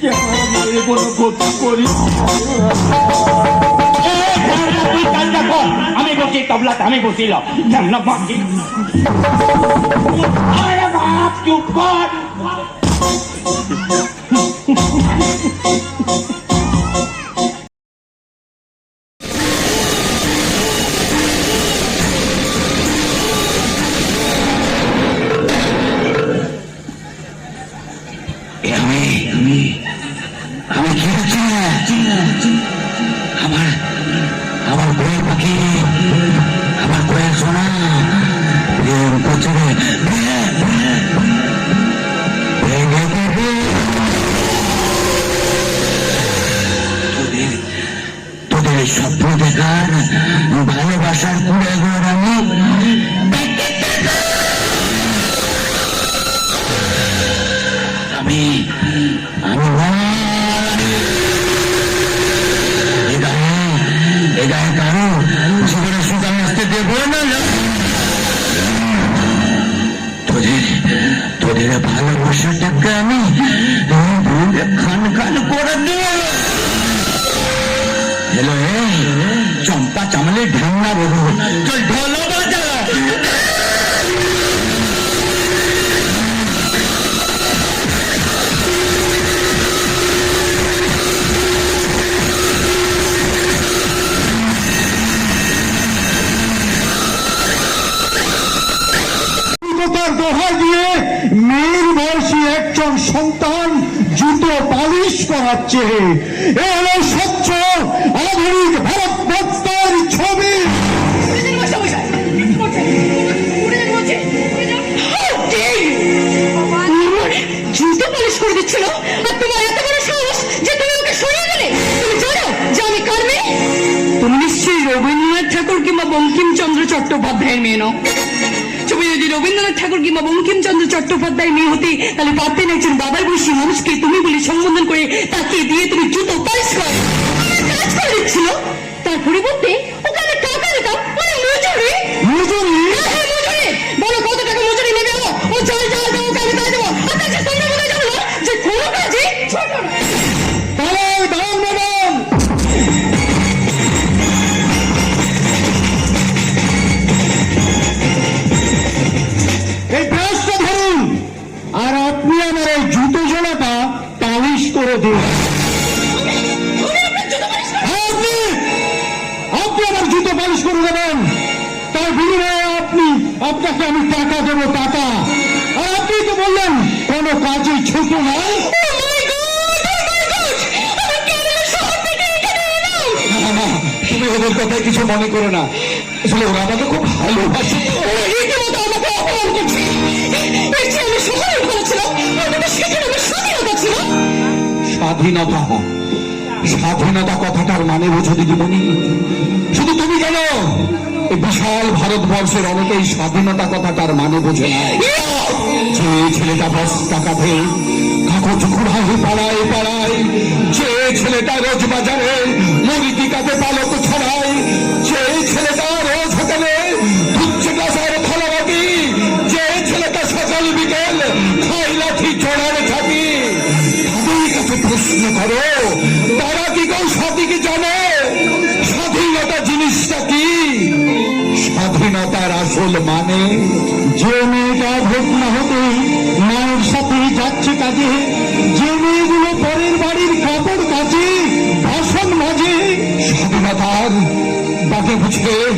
কে আমি কোনো ক্ষতি করি তুই কাজটা কর আমি বসি তবলাতে আমি বসিল না বাকি আরে বাপ চুপ কর তোদের ভালোবাসাটাকে আমি খান খান করে দেবো হ্যালো চম্পা চামলে ঢাঙ্গা বহু চল ঢোলো বাজা। দিয়ে বয়সী একজন সন্তান জুতো পালিশ করাচ্ছে এ হলো স্বচ্ছ চট্টোপাধ্যায়ের মেয়ে হতে তাহলে পারতেন একজন বাবার বয়সী মানুষকে তুমি বলে সম্বোধন করে তাকে দিয়ে তুমি জুতো পালিশ করে কাজ করে দিচ্ছিল। তার পরিবর্তে ওদের কথায় কিছু মনে করো না। আসলে ওরা আমাকে খুব ভালোবাসে। স্বাধীনতা স্বাধীনতা? কথাটার মানে বোঝো দিদিমণি। শুধু তুমি জানো বিশাল ভারতবর্ষের অনেকেই স্বাধীনতা কথাটার মানে বোঝে না। যে ছেলেটা বস্তা কাঁধে কাগজ ঘুরায় পাড়ায় পাড়ায়, যে ছেলেটা রোজ বাজারে মুরগি কাঁধে পালক বুঝে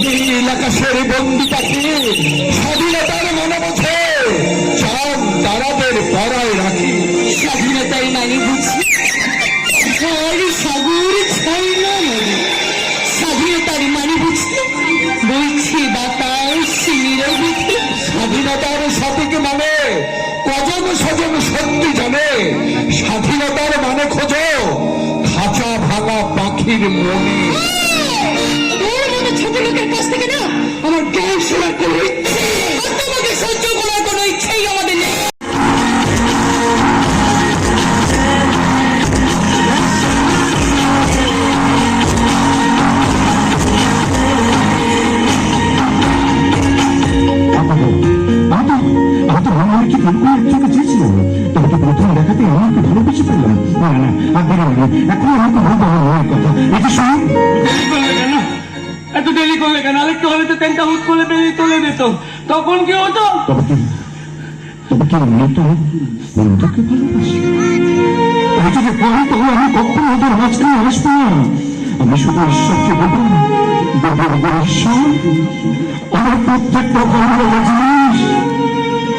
নীল আকাশের বন্দি পাখি স্বাধীনতার মনে বোঝে চাঁদ তারাদের পড়ায় রাখি স্বাধীনতাই মানে মানে। বুঝি স্বাধীনতার সঠিক মানে জানে। স্বাধীনতার মানে খোঁজো, খাঁচা ভাঙা পাখির মনে। কি তোমাকে চেয়েছিলাম তোমাকে প্রথম দেখাতে আমাকে ভালোবেসে ফেললাম না না আর দেরি হয়নি এখন আমাকে বলতে হবে কথা এটা শুনুন এত দেরি করলে কেন আরেকটু হলে তো ট্রেনটা হুট করে বেরিয়ে চলে যেত তখন কি হতো তবে কি তবে কি মেয়েটা বন্ধুকে ভালোবাসে ওই যদি করে তবে আমি কখনো ওদের মাঝখানে আসব না আমি শুধু ঈশ্বরকে বলব আমার প্রত্যেকটা ভালো জিনিস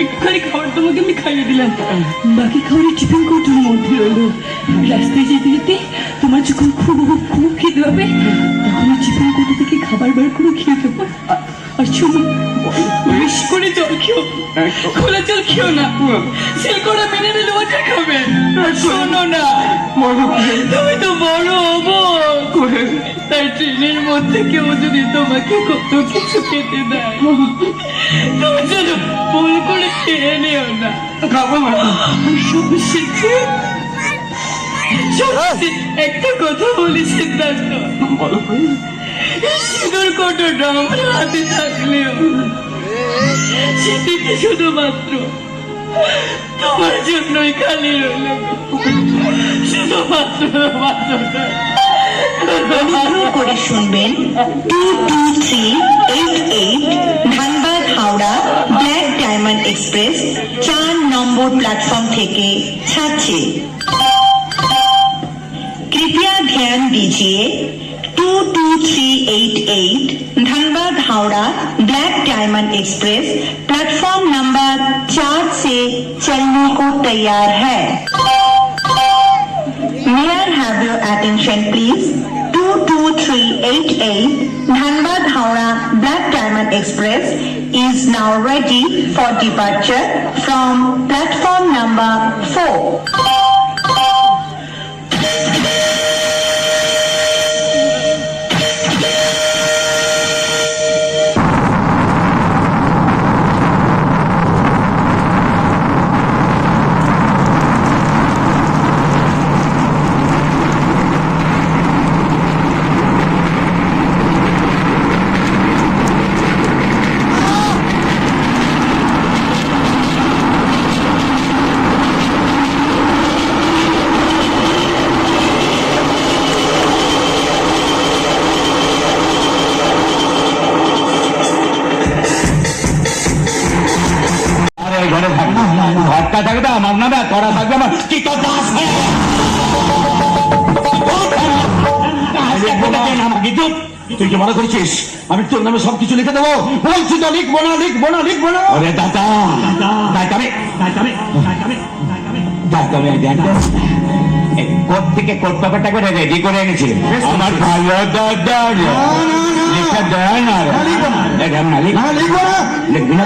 একটুখানি খাবার তোমাকে আমি খাইয়ে দিলাম। বাকি খাবারের টিফিন কৌটোর মধ্যে রইল। রাস্তায় যেতে যেতে তোমার যখন খুব খুব খেতে হবে, তখন টিফিন কৌটো থেকে খাবার বার করে খেয়ে দেবো তুমি তো বড় হব। তাই ট্রেনের মধ্যে কেউ যদি তোমাকে কত কিছু খেতে দেয়, তুমি যেন ভুল করে খেয়ে নিও না। খাব সবশেষে সবশেষে একটা কথা বলি সিদ্ধান্ত। সিঁদুর কোটোটা আমার হাতে থাকলেও সেটিতে শুধুমাত্র তোমার জন্যই খালি রইল শুধুমাত্র মাত্র অনুগ্রহ করে শুনবেন two two three eight eight Dhanbad Howrah black diamond express চার নম্বর প্ল্যাটফর্ম থেকে ছাড়ছে कृपया ध्यान दीजिए 2388 Dhanbad Howrah black diamond express platform number चार से चलने को तैयार है। May I have your attention please 2388 Dhanbad Howrah black diamond express is now ready for departure from platform number four আমার কি তুই মনে করছিস? আমি তোর নামে সবকিছু লিখে দেবো। বলছি তো লিখব না লিখব না লিখব না। ওরে দাদা দাদা দাদা কোর্ট থেকে কোর্ট পেপারটা করে রেডি করে এনেছি। আমার ভালো দাদা লিখে দেয় না। লিখলাম না লিখ না লিখব লিখবি না।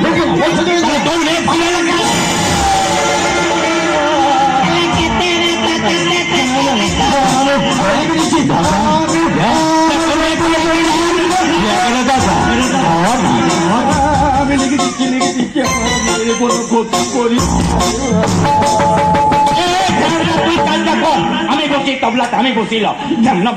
দাদা। আমি লিখেছি কি লিখেছি কি কোনো ক্ষতি করি আমি বসি তবলাতে আমি বসিল জানলা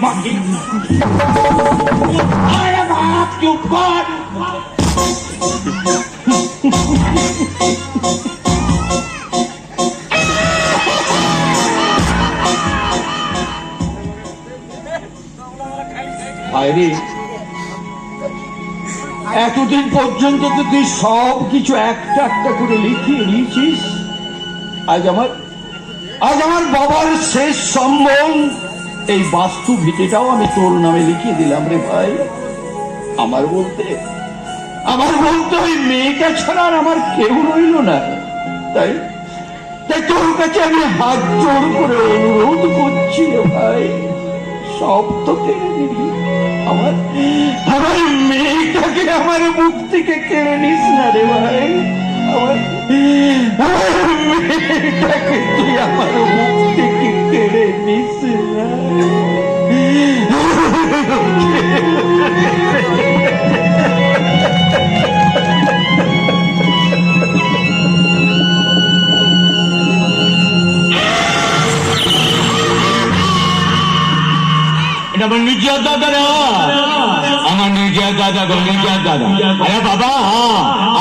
আরে এতদিন পর্যন্ত তো তুই সব কিছু একটা একটা করে লিখিয়ে নিয়েছিস। আজ আমার আজ আমার বাবার শেষ সম্বল। এই বাস্তু ভিটেটাও আমি তোর নামে লিখিয়ে দিলাম রে ভাই। আমার বলতে আমার বলতে ওই মেয়েটা ছাড়া আমার কেউ রইল না। তাই তাই তোর কাছে আমি হাত জোর করে অনুরোধ করছি রে ভাই। সব তো কেড়ে নিবি। আমার আমার মেয়েটাকে, আমার মুখ থেকে কেড়ে নিস না রে ভাই। আমার আমার মেয়েটাকে তুই আমার মুখ থেকে কেড়ে নিস না? এটা আমার নির্যাতন নিজের দাদা গো নিজের দাদা। আরে বাবা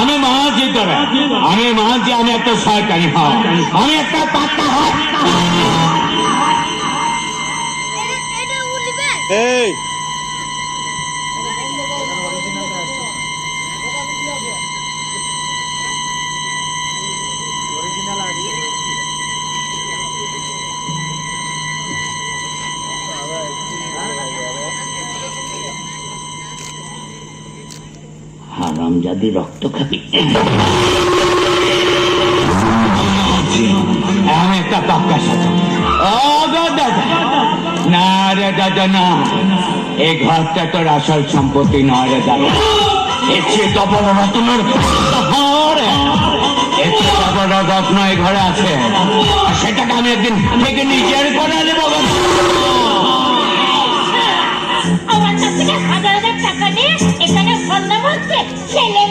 আমি মহাজি তোরা আমি মহাজি আমি একটা সরকারি হ্যাঁ। আমি একটা পাত্তা হয়। এটা জাদি রক্ত খাবি। আমি একটা পাক্কা সাজা না রে দাদা না। এই ঘরটা তোর আসল সম্পত্তি নয় রে দাদা। এর চেয়ে তো বড় রত্নের ঘর। এর চেয়ে তো বড় রত্ন এই ঘরে আছে। সেটাকে আমি একদিন থেকে নিজের করে নেব আমার কাছ থেকে হাজার হাজার টাকা নিয়ে ছেলে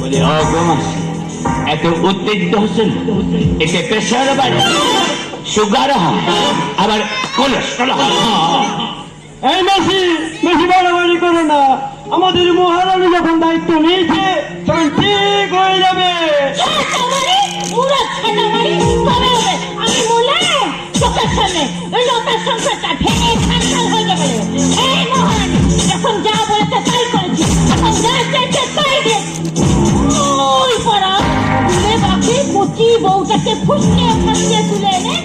বলি এত উত্তেজিত হচ্ছেন? এতে প্রেশার বাড়ে সুগার হয় আবার কোলেস্ট্রল হয় এই মাসি বেশি বাড়াবাড়ি করো না। আমাদের মহারানী যখন দায়িত্ব নিয়েছে তখন ঠিক হয়ে যাবে। আমি বলে সামনে সংসারটা ভেঙে হয়ে যাবে। ফুসকে দিয়ে তুলে এনে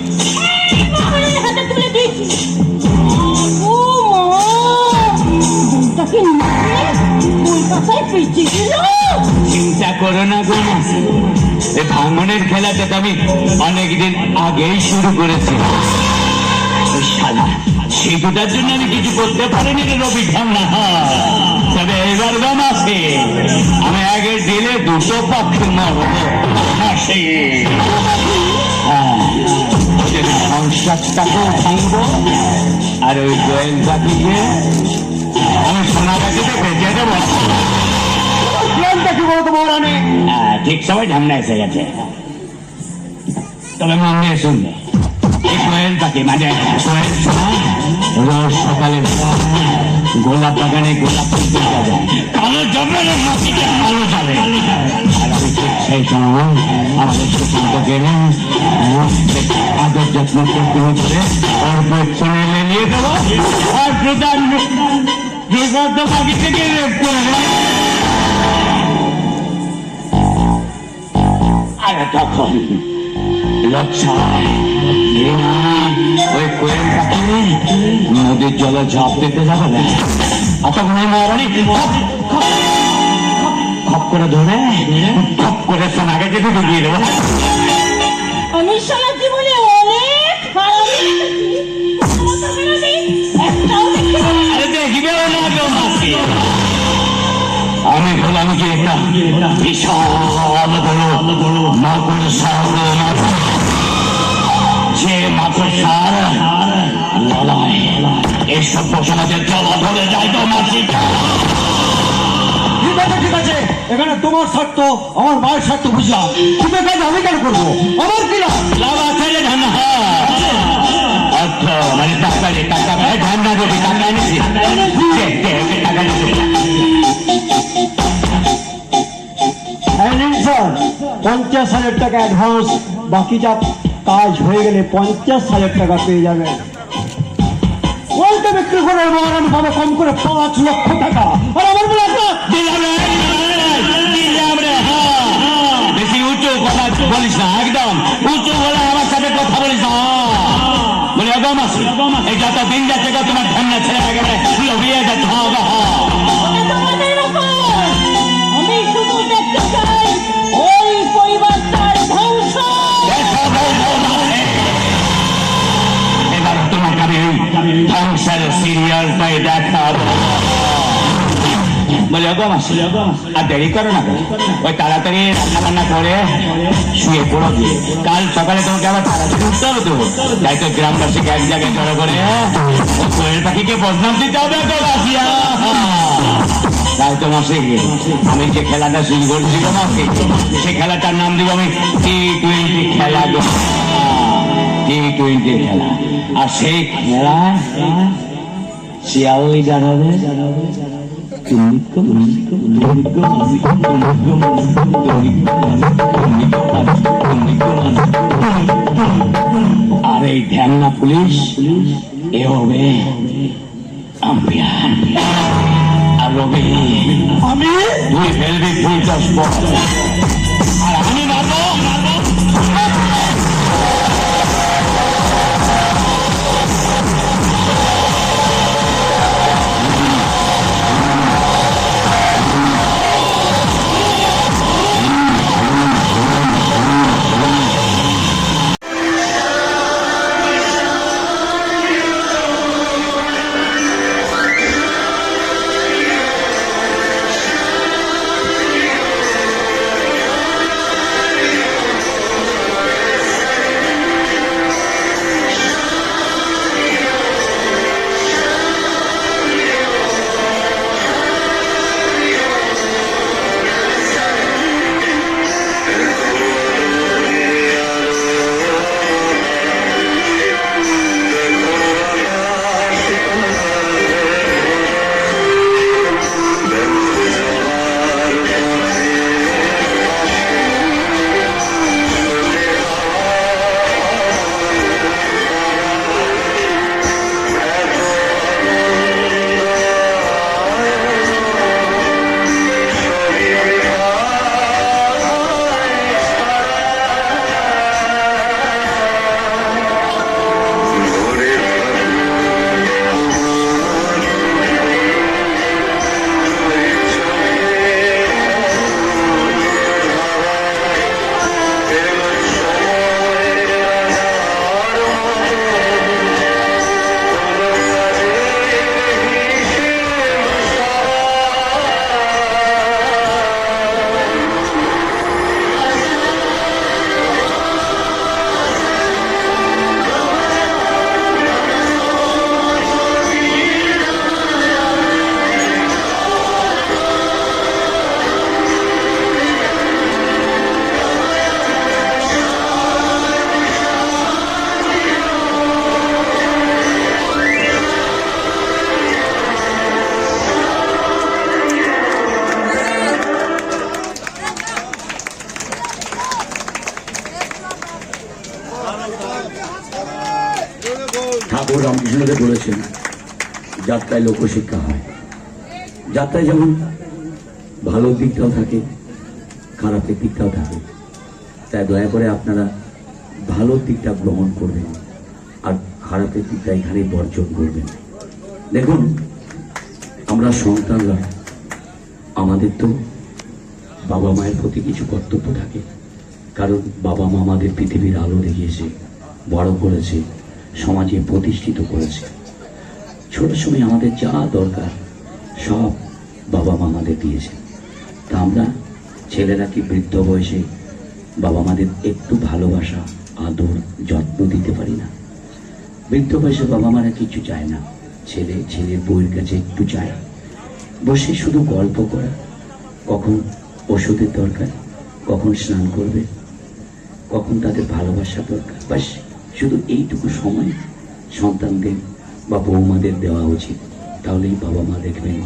চিন্তা করো না গোমাস এই ভাঙনের খেলাটা তো আমি অনেকদিন আগেই শুরু করেছি। শালা সেগুটার জন্য আমি কিছু করতে পারিনি রে রবি ঠান্ডা তবে এবার গমাসে আমি আগে দিলে দুটো পক্ষে মরবো। হাসি। সংসারটাকেও ভাঙবো আর ওই গোয়েল পাখিকে আমি সোনা গাছিতে বেঁচে দেবো কি বলতো মহারানী ঠিক সময় ঝামনা এসে গেছে তবে মন এই কোয়েল পাখি মানে কোয়েল রোজ সকালে গোলাপ বাগানে গোলাপ ফুল তুলতে যায় কালো জমের কালো যাবে আর আমি ঠিক সেই সময় আমাদের সুশান্ত গেলে আদর যত্ন করতে নদীর জলে ঝাঁপ দিতে যাবে না আর তখন ওই খপ করে ধরে খপ করে সোনাকে যেতে ঢুকিয়ে দেবো। আমি সারা জীবনে অনেক আমি বললাম বিশাল বড় মাকুর সার যে মাকুর সার লড়াই ধরে যায় তো ঠিক আছে ঠিক আছে। এখানে তোমার স্বার্থ আমার মায়ের স্বার্থ বুঝলাম তুমি কাজ আমি কেন করব? আমার কি লাভ? লাভ আছে রে ধান অর্থ মানে টাকা রে টাকা ধান দেবে টাকা এনেছি। টাকা এনেছি। হ্যাঁ স্যার পঞ্চাশ হাজার টাকা অ্যাডভান্স বাকিটা কাজ হয়ে গেলে পঞ্চাশ হাজার টাকা পেয়ে যাবেন ওইটা বিক্রি করে মহারানী পাবে কম করে পাঁচ লক্ষ টাকা। আর আমার বলে না একদম। উঁচু বলে আমার সাথে কথা বলিস না বলে একদম আছে। এই যত দিন যাচ্ছে তোমার ধন্য ছেলে একেবারে লবিয়ে যাচ্ছে হ্যাঁ বলে আর দেরি করো না ওই তাড়াতাড়ি রান্না বান্না করে শুয়ে পড়ো। কাল সকালে তোমাকে আবার তাড়াতাড়ি উঠতে হবে তাই তো গ্রামবাসীকে এক জায়গায় জড়ো করে কোয়েল পাখিকে বদনাম দিতে হবে তো তাই তো আমি যে খেলাটা শুরু করেছিল মাসি, সে খেলাটার নাম দিব আমি টি টোয়েন্টি খেলা টি টোয়েন্টি খেলা। আর সেই খেলা শিয়ালি জানাবে আর এই না পুলিশ এ হবে রবি আমি? তুই ফেলবি বল আর যাত্রায় লোকশিক্ষা হয়। যাত্রায় যেমন ভালো দিকটাও থাকে, খারাপের দিকটাও থাকে, তাই দয়া করে আপনারা ভালো দিকটা গ্রহণ করবেন আর খারাপের দিকটা এখানে বর্জন করবেন। দেখুন, আমরা সন্তানরা, আমাদের তো বাবা মায়ের প্রতি কিছু কর্তব্য থাকে, কারণ বাবা মা আমাদের পৃথিবীর আলো দেখিয়েছে, বড় করেছে, সমাজে প্রতিষ্ঠিত করেছে। ছোট সময় আমাদের যা দরকার, সব বাবা মা আমাদের দিয়েছে। তা আমরা ছেলেরা কি বৃদ্ধ বয়সে বাবা মাদের একটু ভালোবাসা, আদর, যত্ন দিতে পারি না? বৃদ্ধ বয়সে বাবা মারা কিছু চায় না। ছেলে ছেলের বউয়ের কাছে একটু চায়। বসে শুধু গল্প করা। কখন ওষুধের দরকার, কখন স্নান করবে, কখন তাদের ভালোবাসা দরকার। বাস, শুধু এইটুকু সময় সন্তানদের বা বৌমাদের দেওয়া উচিত, তাহলেই বাবা মা দেখবেন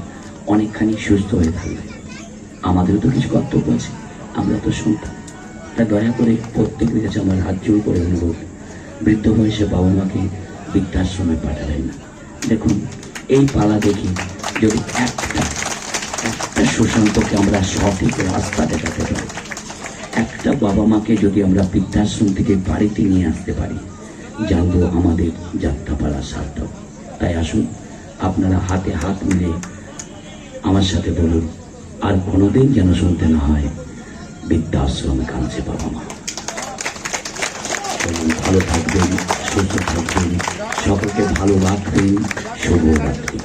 অনেকখানি সুস্থ হয়ে থাকবে। আমাদেরও তো কিছু কর্তব্য আছে, আমরা তো সন্তান। তাই দয়া করে প্রত্যেকের কাছে আমার হাত জোর করে অনুরোধ, বৃদ্ধ বয়সে বাবা মাকে বৃদ্ধাশ্রমে পাঠাবেন না। দেখুন, এই পালা দেখি যদি একটা একটা সুশান্তকে আমরা সঠিক রাস্তা দেখাতে পারি, একটা বাবা মাকে যদি আমরা বৃদ্ধাশ্রম থেকে বাড়িতে নিয়ে আসতে পারি, জানব আমাদের যাত্রাপালা সার্থক। তাই আসুন, আপনারা হাতে হাত মিলে আমার সাথে বলুন, আর কোনোদিন যেন শুনতে না হয়, বৃদ্ধাশ্রম কাঁদছে বাবা মা। ভালো থাকবেন, সুস্থ থাকবেন, সকলকে ভালো রাখবেন শুভরাত্রি